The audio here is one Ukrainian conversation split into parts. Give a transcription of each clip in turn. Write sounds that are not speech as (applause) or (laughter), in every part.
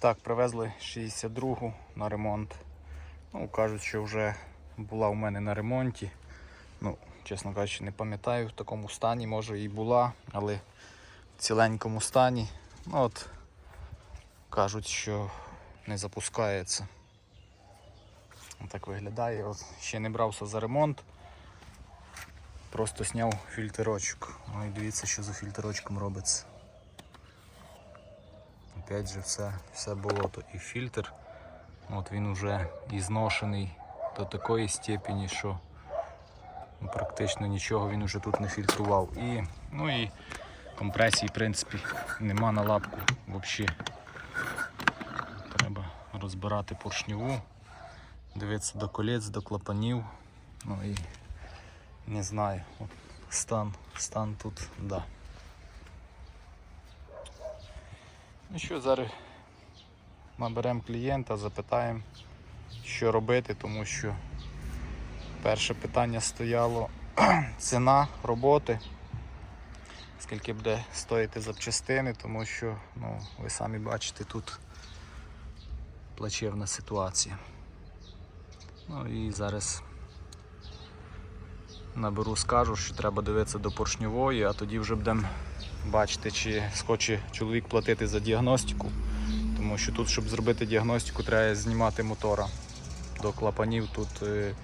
Так, привезли 62-гу на ремонт. Ну, кажуть, що вже була у мене на ремонті. Ну, чесно кажучи, не пам'ятаю в такому стані, може і була, але в ціленькому стані. Ну от кажуть, що не запускається. Так виглядає. От, ще не брався за ремонт. Просто зняв фільтрочок. Ну і дивіться, що за фільтрочком робиться. Опять же все, все болото і фільтр. От він уже і зношений до такої степені, що ну, практично нічого він уже тут не фільтрував. І, ну і компресії, в принципі, нема на лапку взагалі. Треба розбирати поршневу, дивитися до колець, до клапанів. Ну і не знаю, от стан, стан тут, да. Ну що, зараз наберемо клієнта, запитаємо, що робити, тому що перше питання стояло (clears throat) ціна роботи, скільки буде стоїти запчастини, тому що ну, ви самі бачите, тут плачевна ситуація. Ну і зараз наберу, скажу, що треба дивитися до поршньової, а тоді вже будемо бачити, чи схоче чоловік платити за діагностику. Тому що тут, щоб зробити діагностику, треба знімати мотора. До клапанів тут е,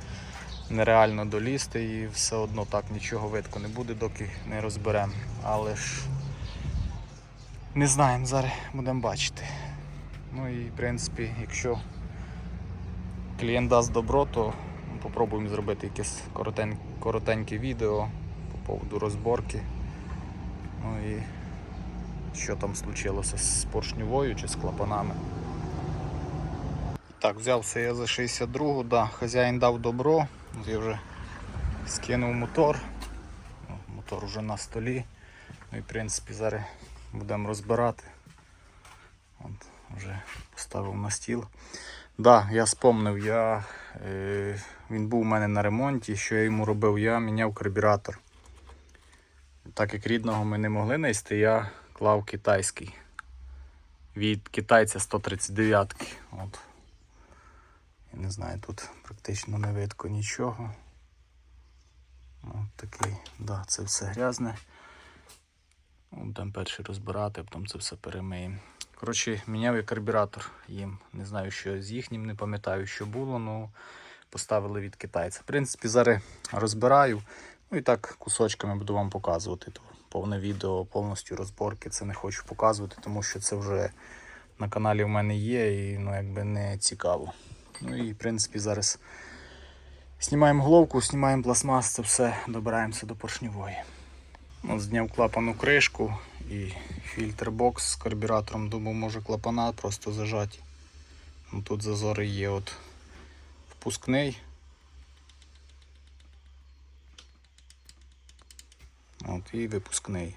нереально долізти і все одно так нічого видко не буде, доки не розберемо. Але ж не знаємо, зараз будемо бачити. Ну і в принципі, якщо клієнт дасть добро, то попробуємо зробити якесь коротеньке відео по поводу розборки. Ну і що там случилося з поршньовою чи з клапанами. Так, взявся я за 62, да, хазяїн дав добро, я вже скинув мотор. Ну, Мотор вже на столі. Ну і в принципі зараз будемо розбирати. От, вже поставив на стіл. Да, я спомнив, я, е, він був у мене на ремонті. Що я йому робив? Я міняв карбюратор. Так як рідного ми не могли знайти, я клав китайський. Від китайця 139-ки. От. Я не знаю, тут практично не видко нічого. От такий, да, це все грязне. Ну, Будемо перший розбирати, а потім це все перемиємо. Коротше, міняв я карбюратор їм. Не знаю, що з їхнім, не пам'ятаю, що було, але поставили від китайця. В принципі, зараз розбираю. Ну і так кусочками буду вам показувати. То повне відео повністю розборки. Це не хочу показувати, тому що це вже на каналі в мене є і ну, якби не цікаво. Ну і в принципі зараз знімаємо головку, знімаємо пластмас, це все добираємося до поршневої. От зняв клапану кришку і фільтр бокс з карбюратором. Думав, може клапана просто зажаті. Ну, тут зазори є от впускний. От і випускний.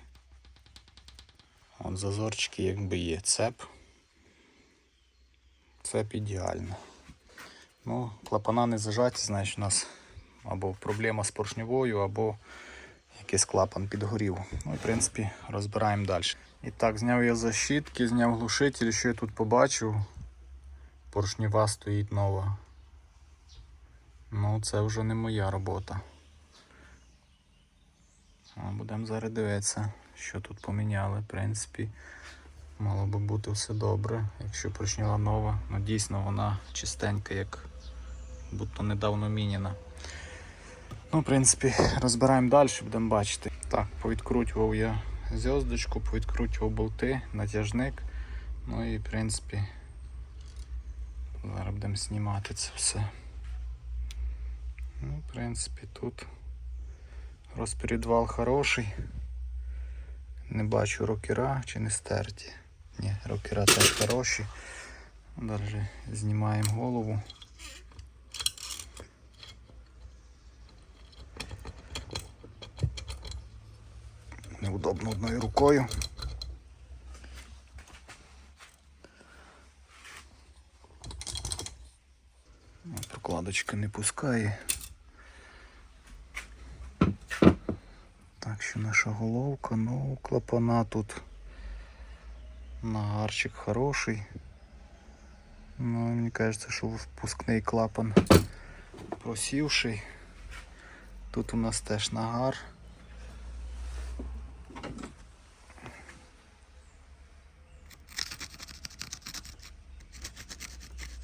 От зазорчики якби є. Цеп. Цеп ідеально. Ну, клапана не зажаті, значить у нас або проблема з поршньовою, або якийсь клапан підгорів. Ну в принципі розбираємо далі. І так, зняв я защитки, зняв глушитель, що я тут побачив. Поршнєва стоїть нова. Ну, це вже не моя робота. Будемо зараз дивитися, що тут поміняли. В принципі, мало би бути все добре, якщо поршнева нова. Ну дійсно вона чистенька, як будто недавно міняна. Ну, в принципі, розбираємо далі, будемо бачити. Так, повідкручував я зв'язочку, повідкручував болти, натяжник. Ну і в принципі зараз будемо знімати це все. Ну, в принципі, тут розпредвал хороший. Не бачу рокера чи не стерті. Ні, рокера теж хороші. Далі знімаємо голову. Неудобно одною рукою. Прокладочка не пускає. Що наша головка, ну клапана тут нагарчик хороший. Ну, мені кажеться, що впускний клапан просівший. Тут у нас теж нагар.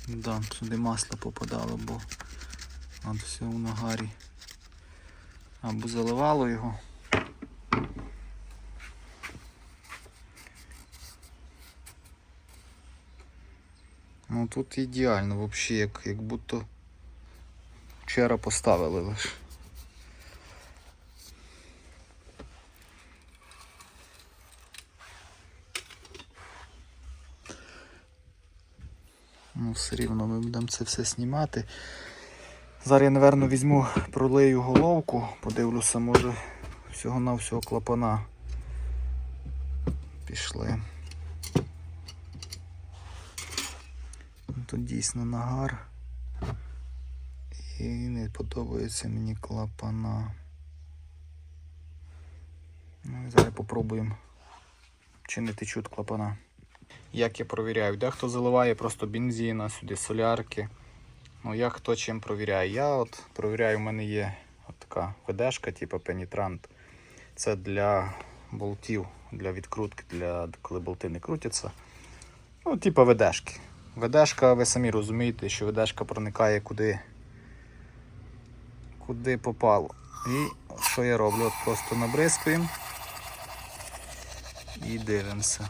Да, сюди масло попадало, бо все в нагарі. Або заливало його. Ну тут ідеально, взагалі, як, як будто вчора поставили лише. Ну, все рівно ми будемо це все знімати. Зараз я, напевно, візьму, пролию головку, подивлюся, може всього-навсього клапана пішли. Тут дійсно нагар. І не подобаються мені клапана. Ну зараз попробуємо чи не течуть клапана. Як я провіряю? Дехто заливає просто бензина, сюди солярки. Ну я хто чим провіряє. Я от провіряю, у мене є от така ведешка, типу пенітрант. Це для болтів, для відкрутки, для коли болти не крутяться. Ну, типу ведешки. Ведешка, ви самі розумієте, що ведешка проникає куди, куди попало. І що я роблю? От просто набризкуємо і дивимося.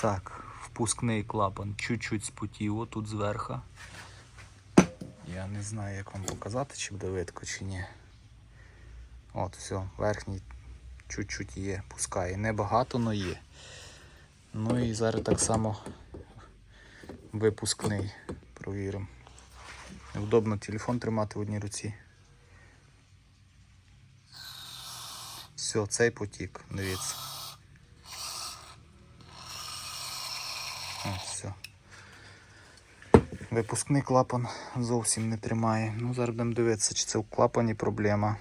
Так, впускний клапан чуть-чуть спотів отут зверху. Я не знаю, як вам показати, чи буде видко, чи ні. От, все, верхній чуть-чуть є, пускає. Небагато, але є. Ну і зараз так само випускний провіримо. Невдобно телефон тримати в одній руці. Все, цей потік, дивіться. О, все. Випускний клапан зовсім не тримає. Ну, зараз будемо дивитися, чи це в клапані проблема.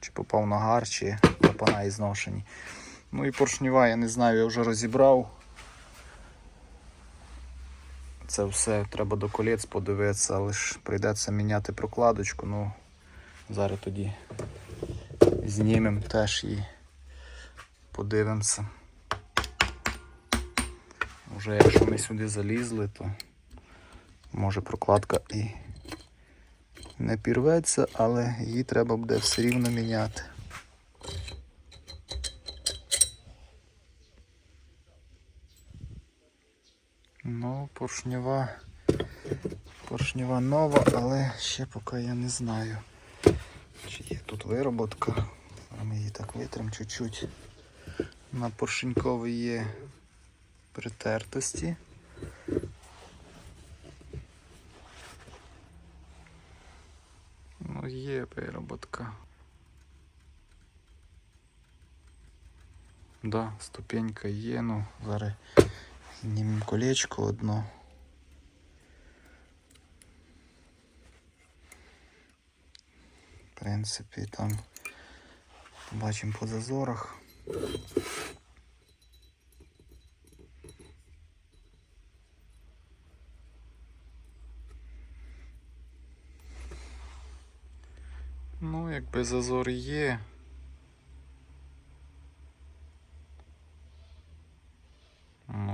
Чи попав нагар, чи клапана і зношені. Ну і поршнева, я не знаю, я вже розібрав. Це все треба до колець подивитися, але ж прийдеться міняти прокладочку. Ну, зараз тоді знімемо теж і подивимося. Вже якщо ми сюди залізли, то може прокладка і не пірветься, але її треба буде все рівно міняти. Ну, поршнева, поршнева нова, але ще поки я не знаю, чи є тут вироботка. Ми її так витримо чуть-чуть. На поршеньковій є притертості. Ну, є вироботка. Да, ступенька є, ну зараз знімемо колечко одно. В принципі, там побачимо по зазорах. Ну, якби зазор є.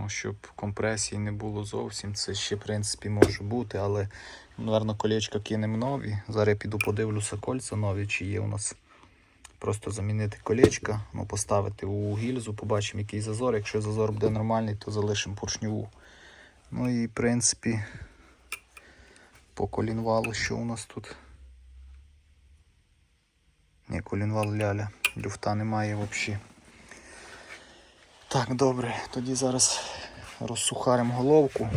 Щоб компресії не було зовсім, це ще в принципі може бути, але, напевно, колечка кинемо нові. Зараз я піду подивлюся кольця нові, чи є у нас. Просто замінити колечка, ну, поставити у гільзу, побачимо який зазор. Якщо зазор буде нормальний, то залишимо поршневу. Ну і в принципі по колінвалу, що у нас тут. Ні, колінвал ляля. Люфта немає взагалі. Так, добре, тоді зараз розсухаримо головку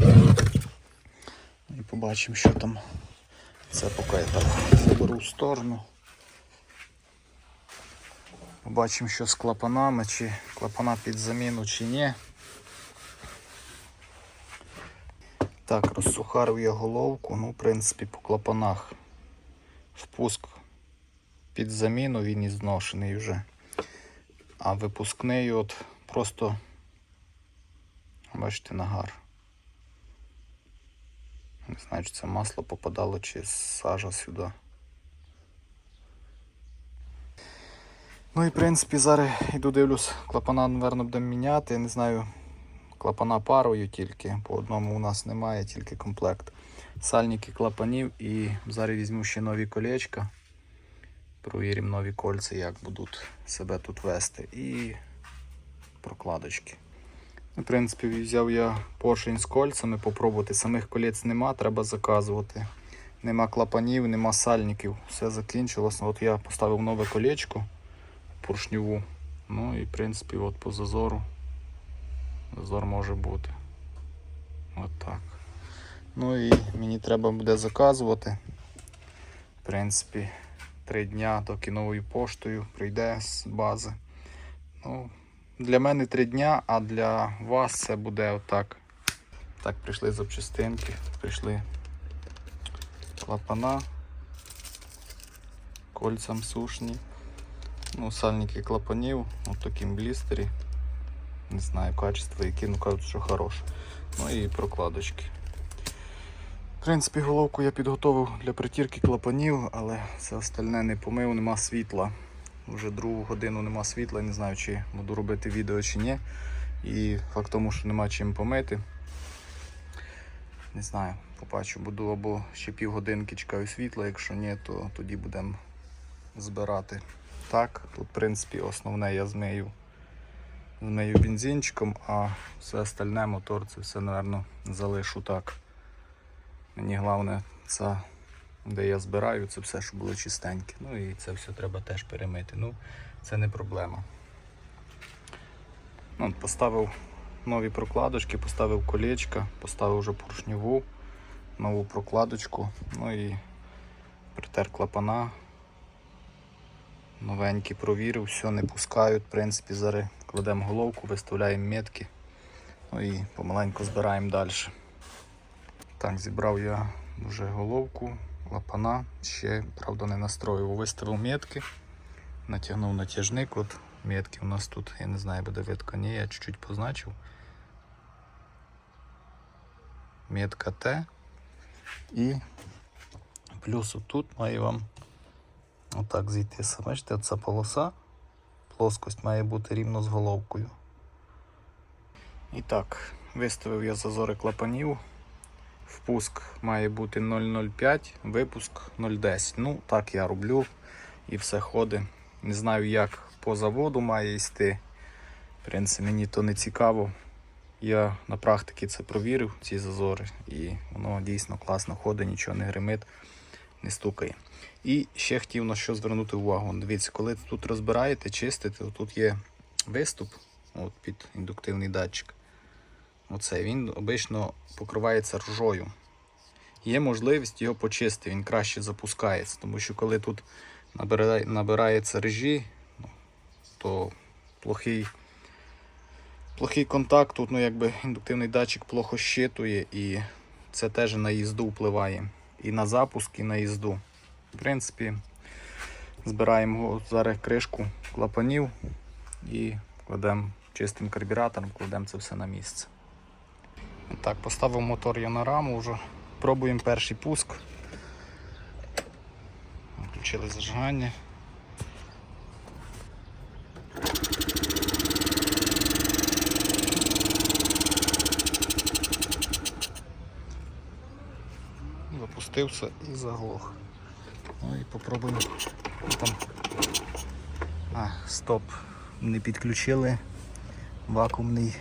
і побачимо, що там. Це поки я так заберу в сторону. Побачимо, що з клапанами, чи клапана під заміну, чи ні. Так, розсухарив я головку, ну, в принципі, по клапанах впуск під заміну, він і зношений вже. А випускний от просто, бачите, нагар. Не знаю, чи це масло попадало, чи сажа сюди. Ну і в принципі зараз йду дивлюсь, клапана, напевно, будемо міняти. Я не знаю, клапана парою тільки. По одному у нас немає, тільки комплект. Сальники клапанів і зараз візьму ще нові колечка. Провіримо нові кольця, як будуть себе тут вести. І прокладочки. В принципі, взяв я поршень з кольцями, попробувати. Самих колець нема, треба заказувати. Нема клапанів, нема сальників. Все закінчилось. От я поставив нове колечко поршньову. Ну і в принципі от по зазору. Зазор може бути. От так. Ну і мені треба буде заказувати. В принципі, три дня доки новою поштою прийде з бази. Ну, для мене три дня, а для вас це буде отак. Так, прийшли запчастинки, прийшли клапана, кольцям сушні. Ну, сальники клапанів, от блістері. Не знаю качество, які, ну кажуть, що хороше. Ну і прокладочки. В принципі, головку я підготовив для притірки клапанів, але все остальне не помив, нема світла. Вже другу годину нема світла, не знаю, чи буду робити відео чи ні. І факт тому, що нема чим помити. Не знаю, побачу, буду або ще півгодинки чекаю світла, якщо ні, то тоді будемо збирати. Так, тут, в принципі, основне я змию, змию бензинчиком, а все остальне мотор це все, напевно, залишу так. Мені головне, це де я збираю, це все, щоб було чистеньке. Ну і це все треба теж перемити. Ну, це не проблема. Ну, поставив нові прокладочки, поставив колечка, поставив вже поршньову, нову прокладочку, ну і притер клапана. Новенькі провірив, все не пускають. В принципі, зараз кладемо головку, виставляємо метки. Ну і помаленьку збираємо далі. Так, зібрав я вже головку, клапана, ще, правда, не настроїв. Виставив метки, натягнув натяжник. От метки у нас тут, я не знаю, буде видко, ні, я чуть-чуть позначив. Метка Т. І плюс отут має вам отак зійти. Бачите, ця полоса. Плоскость має бути рівно з головкою. І так, виставив я зазори клапанів. Впуск має бути 0,05, випуск 0,10. Ну, так я роблю і все ходить. Не знаю, як по заводу має йти. В принципі, мені то не цікаво. Я на практиці це провірив, ці зазори, і воно дійсно класно ходить, нічого не гримить, не стукає. І ще хотів на що звернути увагу. Дивіться, коли тут розбираєте, чистите, тут є виступ от під індуктивний датчик. Оце він обично покривається ржою. Є можливість його почистити, він краще запускається, тому що коли тут набирає, набирається ржі, ну, то плохий, плохий контакт, тут ну, якби індуктивний датчик плохо щитує і це теж на їзду впливає. І на запуск, і на їзду. В принципі, збираємо зараз кришку клапанів і кладемо чистим карбюратором, кладемо це все на місце. Так, поставив мотор я на раму вже. Пробуємо перший пуск. Включили зажигання. Запустився і заглох. Ну і попробуємо. Там. А, стоп. Не підключили вакуумний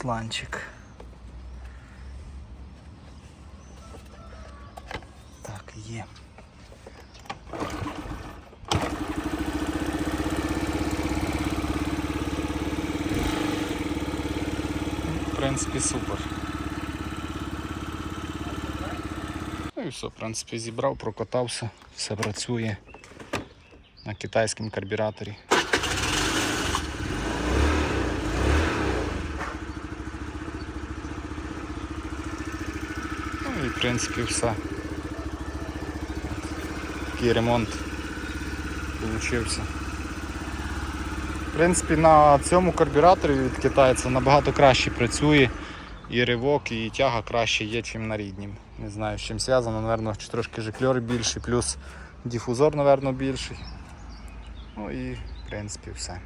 шланчик. Так, є. В принципі, супер. Ну і все, в принципі, зібрав, прокатався, все працює на китайському карбюраторі. Ну і в принципі все. Такий ремонт получився. В принципі, на цьому карбюраторі від китайця набагато краще працює. і ривок, і тяга краще є, ніж на ріднім. Не знаю, з чим зв'язано, напевно, трошки жикльор більший, плюс дифузор, напевно, більший. Ну і в принципі все.